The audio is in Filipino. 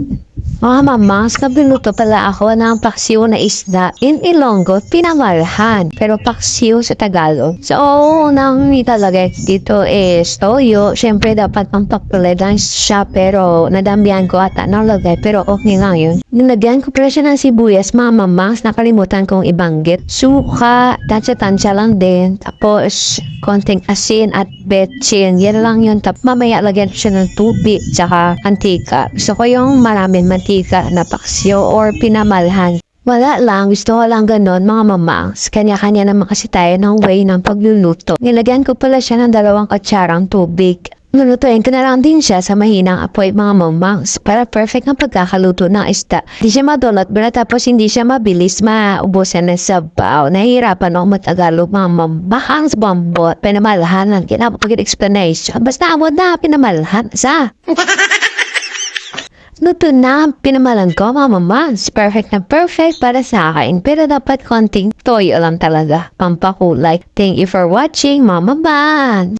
Mm-hmm. Mga mamas, nabiluto pala ako ng paksiw na isda. In Ilonggo, pinamalhan. Pero paksiw sa Tagalog. So, unang talaga dito is toyo. Siyempre, dapat pampakulay lang siya. Pero, nadambihan ko ata nalagay. Pero, okay lang yun. Nilagyan ko pala siya ng sibuyas. Mga mamas, nakalimutan kong ibanggit. Suka, tansya-tansya lang din. Tapos, konting asin at betchin. Yan lang yun. Tap, mamaya lagyan siya ng tubig. Tsaka, antika. Gusto ko yung maraming mantika na paksiw or pinamalhan. Wala lang, gusto ko lang ganon mga mamangs. Kanya-kanya naman kasi tayo ng way ng pagluluto. Nilagyan ko pala siya ng dalawang katsarang tubig. Lulutuin ko na lang din siya sa mahinang apoy mga mamangs para perfect ang pagkakaluto ng isda. Hindi siya madulot pero tapos hindi siya mabilis maubusan ng sabaw. Nahihirapan ako matagalog mga mamangs bambot. Pinamalahan kinapagin explanation. Basta awad na pinamalahan sa. Luto na, pinamalan ko, mama mas. Perfect na perfect para sa akin. Pero dapat konting toyo lang talaga. Pampakulay. Thank you for watching, mama ban.